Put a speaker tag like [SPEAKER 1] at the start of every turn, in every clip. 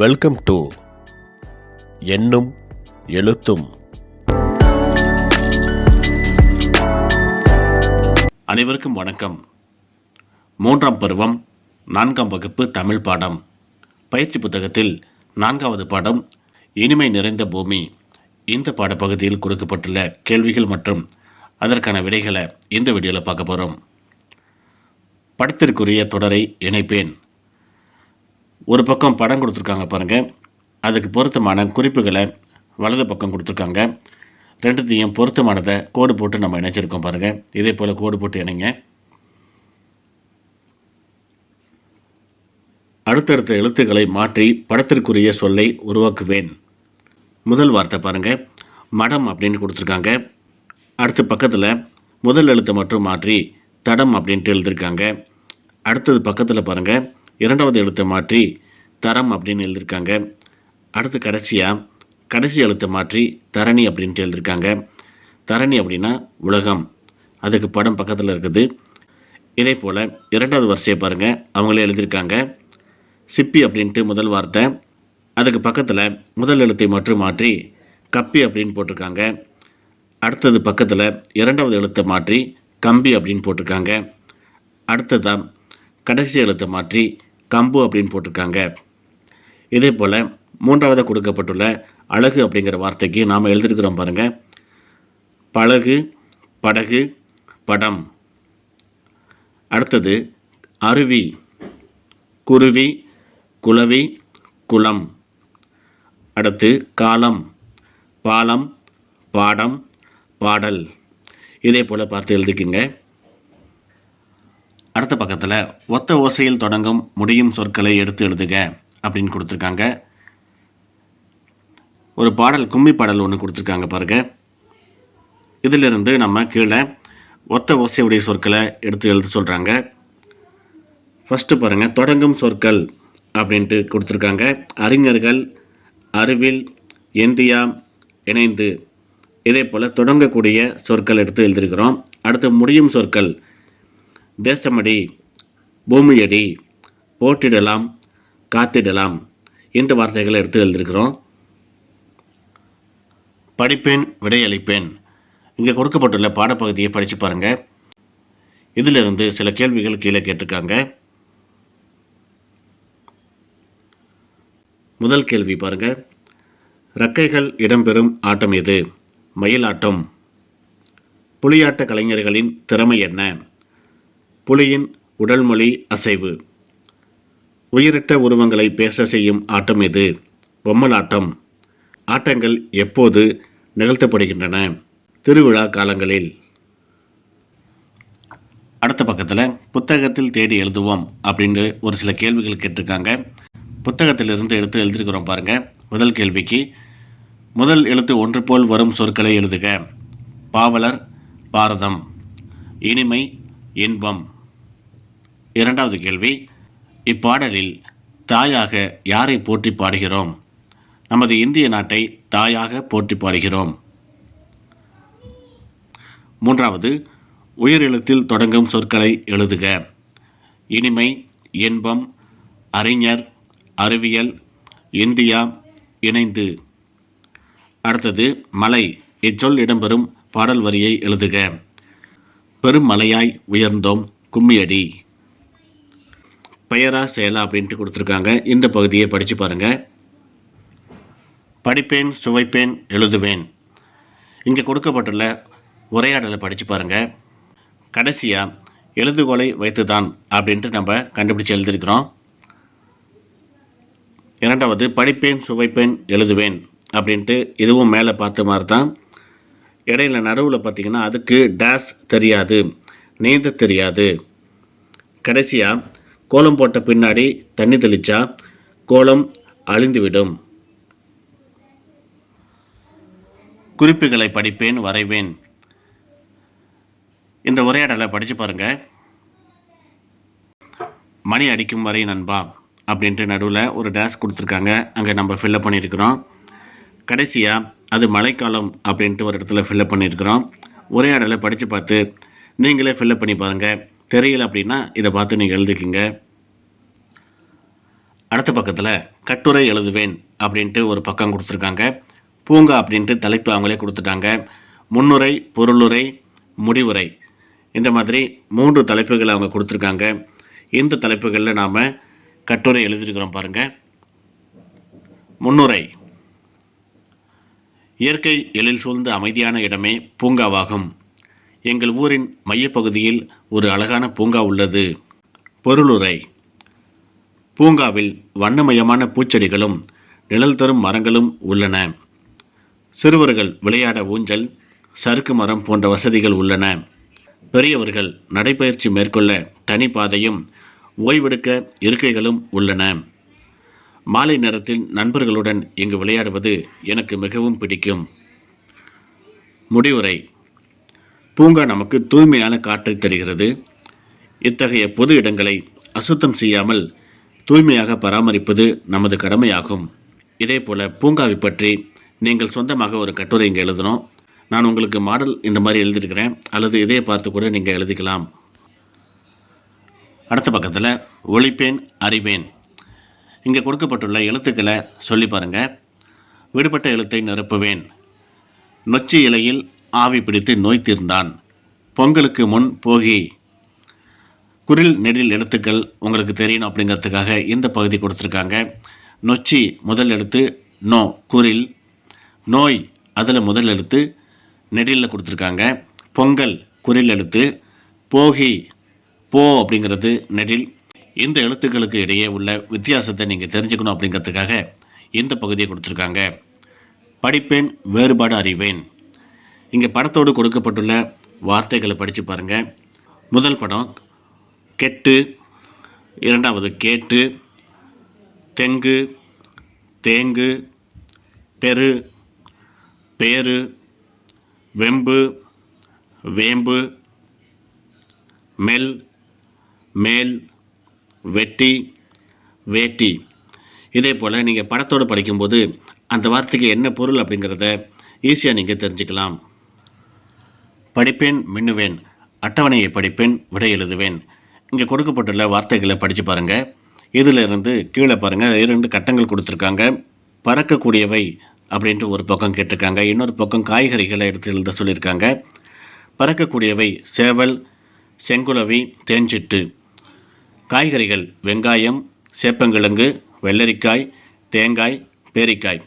[SPEAKER 1] Welcome to எண்ணும் எழுத்தும் அனைவருக்கும் வணக்கம். மூன்றாம் பருவம் நான்காம் வகுப்பு தமிழ் பாடம். பயிற்சி புத்தகத்தில் நான்காவது பாடம் இனிமை நிறைந்த பூமி. இந்த பாடப்பகுதியில் கொடுக்கப்பட்டுள்ள கேள்விகள் மற்றும் அதற்கான விடைகளை இந்த வீடியோவில் பார்க்க போகிறோம் படத்திற்குரிய தொடரை இணைப்பேன். ஒரு பக்கம் படம் கொடுத்துருக்காங்க பாருங்கள் அதுக்கு பொருத்தமான குறிப்புகளை வலது பக்கம் கொடுத்துருக்காங்க. ரெண்டுத்தையும் பொருத்தமானதை கோடு போட்டு நம்ம இணைச்சிருக்கோம் பாருங்கள் இதே போல் கோடு போட்டு இணைங்க. அடுத்தடுத்த எழுத்துக்களை மாற்றி படத்திற்குரிய சொல்லை உருவாக்குவேன். முதல் வார்த்தை பாருங்கள் மடம் அப்படின்னு கொடுத்துருக்காங்க. அடுத்த பக்கத்தில் முதல் எழுத்தை மட்டும் மாற்றி தடம் அப்படின்ட்டு எழுதியிருக்காங்க அடுத்தது பக்கத்தில் பாருங்கள் இரண்டாவது எழுத்தை மாற்றி தரம் அப்படின்னு எழுதியிருக்காங்க. அடுத்து கடைசியாக கடைசி எழுத்தை மாற்றி தரணி அப்படின்ட்டு எழுதியிருக்காங்க. தரணி அப்படின்னா உலகம். அதுக்கு படம் பக்கத்தில் இருக்குது. இதே போல் இரண்டாவது வரிசையை பாருங்கள் அவங்களே எழுதியிருக்காங்க. சிப்பி அப்படின்ட்டு முதல் வார்த்தை. அதுக்கு பக்கத்தில் முதல் எழுத்தை மட்டும் மாற்றி கப்பி அப்படின்னு போட்டிருக்காங்க. அடுத்தது பக்கத்தில் இரண்டாவது எழுத்தை மாற்றி கம்பி அப்படின்னு போட்டிருக்காங்க. அடுத்ததாக கடைசி எழுத்தை மாற்றி கம்பு அப்படின்னு போட்டிருக்காங்க. இதே போல் மூன்றாவதாக கொடுக்கப்பட்டுள்ள அழகு அப்படிங்கிற வார்த்தைக்கு நாம் எழுதியிருக்கிறோம் பாருங்கள் பழகு படகு படம். அடுத்தது அருவி குருவி குலவி குளம். அடுத்து காலம் பாலம் பாடம் பாடல். இதே போல் பார்த்து எழுதிக்குங்க. அடுத்த பக்கத்தில் ஒத்த ஓசையில் தொடங்கும் முடியும் சொற்களை எடுத்து எழுதுக அப்படின்னு கொடுத்துருக்காங்க. ஒரு பாடல் கும்மி பாடல் ஒன்று கொடுத்துருக்காங்க பாருங்க. இதிலிருந்து நம்ம கீழே ஒத்த ஓசையுடைய சொற்களை எடுத்து எழுத சொல்கிறாங்க ஃபஸ்ட்டு பாருங்கள் தொடங்கும் சொற்கள் அப்படின்ட்டு கொடுத்துருக்காங்க. அறிஞர்கள் அறிவில் இந்தியா இணைந்து இதே போல் தொடங்கக்கூடிய சொற்கள் எடுத்து எழுதியிருக்கிறோம். அடுத்து முடியும் சொற்கள் தேசமடி பூமியடி போட்டிடலாம் காத்திடலாம் இந்த வார்த்தைகளை எடுத்து எழுதியிருக்கிறோம். படிப்பேன் விடையளிப்பேன். இங்கே கொடுக்கப்பட்டுள்ள பாடப்பகுதியை படித்து பாருங்கள் இதிலிருந்து சில கேள்விகள் கீழே கேட்டிருக்காங்க. முதல் கேள்வி பாருங்கள் ரக்கைகள் இடம்பெறும் ஆட்டம் எது? மயிலாட்டம். புலியாட்ட கலைஞர்களின் திறமை என்ன? புலியின் உடல்மொழி அசைவு. உயிரிட்ட உருவங்களை பேச செய்யும் ஆட்டம் இது பொம்மலாட்டம். ஆட்டங்கள் எப்போது நிகழ்த்தப்படுகின்றன? திருவிழா காலங்களில். அடுத்த பக்கத்தில் புத்தகத்தில் தேடி எழுதுவோம் அப்படின்னு ஒரு சில கேள்விகள் கேட்டிருக்காங்க. புத்தகத்திலிருந்து எடுத்து எழுதியிருக்கிறோம் பாருங்கள் முதல் கேள்விக்கு முதல் எழுத்து ஒன்று போல் வரும் சொற்களை எழுதுக. பாவலர் பாரதம். இனிமை இன்பம். இரண்டாவது கேள்வி. இப்பாடலில் தாயாக யாரை போற்றி பாடுகிறோம்? நமது இந்திய நாட்டை தாயாக போற்றி பாடுகிறோம். மூன்றாவது உயிரெழுத்தில் தொடங்கும் சொற்களை எழுதுக. இனிமை இன்பம் அறிஞர் அறிவியல் இந்தியா இணைந்து. அடுத்தது மலை. இச்சொல் இடம்பெறும் பாடல் வரியை எழுதுக. பெரும் மலையாய் உயர்ந்தோம் கும்மியடி. பெயரா செயலா அப்படின்ட்டு கொடுத்துருக்காங்க. இந்த பகுதியை படித்து பாருங்கள் படிப்பேன் சுவைப்பேன் எழுதுவேன். இங்கே கொடுக்கப்பட்டுள்ள உரையாடலை படித்து பாருங்கள் கடைசியாக எழுதுகோலை வைத்துதான் அப்படின்ட்டு நம்ம கண்டுபிடிச்சு எழுதியிருக்கிறோம். இரண்டாவது படிப்பேன் சுவைப்பேன் எழுதுவேன் அப்படின்ட்டு இதுவும் மேலே பார்த்த மாதிரி தான் இடையில நடுவில் பார்த்திங்கன்னா அதுக்கு டேஸ் தெரியாது நீந்த தெரியாது. கடைசியாக கோலம் போட்ட பின்னாடி தண்ணி தெளித்தா கோலம் அழிந்துவிடும். குறிப்புகளை படிப்பேன் வரைவேன். இந்த உரையாடலை படித்து பாருங்கள் மணி அடிக்கும் வரை நண்பா அப்படின்ட்டு நடுவில் ஒரு டேஸ் கொடுத்துருக்காங்க. அங்கே நம்ம ஃபில்லப் பண்ணியிருக்கிறோம். கடைசியாக அது மழைக்காலம் அப்படின்ட்டு ஒரு இடத்துல ஃபில்லப் பண்ணியிருக்கிறோம். உரையாடலை படித்து பார்த்து நீங்களே ஃபில்லப் பண்ணி பாருங்கள் தெரியல அப்படின்னா இதை பார்த்து நீங்கள் எழுதிக்கிங்க. அடுத்த பக்கத்தில் கட்டுரை எழுதுவேன் அப்படின்ட்டு ஒரு பக்கம் கொடுத்துருக்காங்க. பூங்கா அப்படின்ட்டு தலைப்பு அவங்களே கொடுத்துட்டாங்க. முன்னுரை பொருளுரை முடிவுரை. இந்த மாதிரி மூன்று தலைப்புகளை அவங்க கொடுத்துருக்காங்க. இந்த தலைப்புகளில் நாம் கட்டுரை எழுதியிருக்கிறோம் பாருங்கள் முன்னுரை. இயற்கை எழில் சூழ்ந்த அமைதியான இடமே பூங்காவாகும். எங்கள் ஊரின் மையப்பகுதியில் ஒரு அழகான பூங்கா உள்ளது. பொருளுரை. பூங்காவில் வண்ணமயமான பூச்செடிகளும் நிழல் தரும் மரங்களும் உள்ளன. சிறுவர்கள் விளையாட ஊஞ்சல் சறுக்கு மரம் போன்ற வசதிகள் உள்ளன. பெரியவர்கள் நடைபயிற்சி மேற்கொள்ள தனிப்பாதையும் ஓய்வெடுக்க இருக்கைகளும் உள்ளன. மாலை நேரத்தில் நண்பர்களுடன் இங்கு விளையாடுவது எனக்கு மிகவும் பிடிக்கும். முடிவுரை. பூங்கா நமக்கு தூய்மையான காற்றை தருகிறது. இத்தகைய பொது இடங்களை அசுத்தம் செய்யாமல் தூய்மையாக பராமரிப்பது நமது கடமையாகும். இதே போல் பூங்காவை பற்றி நீங்கள் சொந்தமாக ஒரு கட்டுரை இங்கே எழுதணும். நான் உங்களுக்கு மாடல் இந்த மாதிரி எழுதியிருக்கிறேன். அல்லது இதை பார்த்து கூட நீங்கள் எழுதிக்கலாம். அடுத்த பக்கத்தில் ஒழிப்பேன் அறிவேன். இங்கே கொடுக்கப்பட்டுள்ள எழுத்துக்களை சொல்லி பாருங்கள் விடுபட்ட எழுத்தை நிரப்புவேன். நொச்சி இலையில் ஆவி பிடித்து நோய் தீர்ந்தான் பொங்கலுக்கு முன் போகி குரில் நெடில் எழுத்துக்கள் உங்களுக்கு தெரியணும் அப்படிங்கிறதுக்காக இந்த பகுதி கொடுத்துருக்காங்க. நொச்சி முதல் எழுத்து நோ குரில். நோய் அதில் முதல் எழுத்து நெடிலில் கொடுத்துருக்காங்க. பொங்கல் குரில் எழுத்து. போகி போ அப்படிங்கிறது நெடில். இந்த எழுத்துக்களுக்கு இடையே உள்ள வித்தியாசத்தை நீங்கள் தெரிஞ்சுக்கணும் அப்படிங்கிறதுக்காக இந்த பகுதியை கொடுத்துருக்காங்க. படிப்பேன் வேறுபாடு அறிவேன். இங்கே படத்தோடு கொடுக்கப்பட்டுள்ள வார்த்தைகளை படித்து பாருங்கள் முதல் படம் கெட்டு. இரண்டாவது கேட்டு. தெங்கு தேங்கு. பெரு பேரு. வெம்பு வேம்பு. மெல் மேல். வெட்டி வேட்டி. இதே போல் நீங்கள் படத்தோடு படிக்கும்போது அந்த வார்த்தைக்கு என்ன பொருள் அப்படிங்கிறத ஈஸியாக நீங்கள் தெரிஞ்சுக்கலாம். படிப்பேன் மின்னுவேன். அட்டவணையை படிப்பேன் விடை எழுதுவேன். இங்கே கொடுக்கப்பட்டுள்ள வார்த்தைகளை படித்து பாருங்கள் இதில் இருந்து கீழே பாருங்கள் இரண்டு கட்டங்கள் கொடுத்துருக்காங்க. பறக்கக்கூடியவை அப்படின்ட்டு ஒரு பக்கம் கேட்டிருக்காங்க. இன்னொரு பக்கம் காய்கறிகளை எடுத்து எழுத சொல்லியிருக்காங்க. பறக்கக்கூடியவை சேவல் செங்குலவி தேஞ்சிட்டு காய்கறிகள் வெங்காயம் சேப்பங்கிழங்கு வெள்ளரிக்காய் தேங்காய் பேரிக்காய்.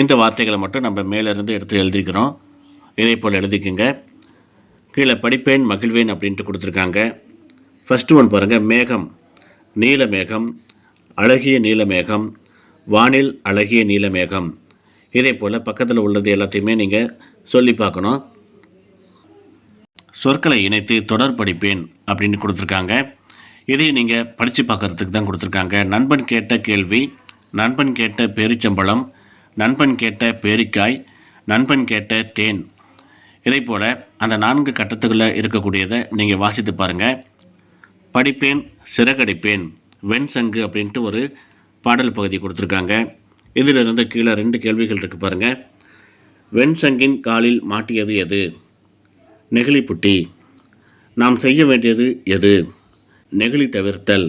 [SPEAKER 1] இந்த வார்த்தைகளை மட்டும் நம்ம மேலேருந்து எடுத்து எழுதிக்கிறோம். இதே போல் எழுதிக்குங்க. கீழே படிப்பேன் மகிழ்வேன் அப்படின்ட்டு கொடுத்துருக்காங்க. ஃபஸ்ட்டு ஒன் பாருங்கள் மேகம் நீல மேகம் அழகிய நீல மேகம் வானில் அழகிய நீல மேகம். இதே போல் பக்கத்தில் உள்ளது எல்லாத்தையுமே நீங்கள் சொல்லி பார்க்கணும். சொற்களை இணைத்து தொடர் படிப்பேன் அப்படின்னு கொடுத்துருக்காங்க. இதையும் நீங்கள் படித்து பார்க்கறதுக்கு தான் கொடுத்துருக்காங்க. நண்பன் கேட்ட கேள்வி நண்பன் கேட்ட பேரிச்சம்பழம் நண்பன் கேட்ட பேரிக்காய் நண்பன் கேட்ட தேன். இதை போல் அந்த நான்கு கட்டத்துக்குள்ளே இருக்கக்கூடியதை நீங்கள் வாசித்து பாருங்கள் படிப்பேன் சிறகடிப்பேன் வெண் சங்கு அப்படின்ட்டு ஒரு பாடல் பகுதி கொடுத்துருக்காங்க. இதிலிருந்து கீழே ரெண்டு கேள்விகள் இருக்குது பாருங்கள் வெண் சங்கின் காலில் மாட்டியது எது? நெகிழிப்புட்டி நாம் செய்ய வேண்டியது எது? நெகிழி தவிர்த்தல்.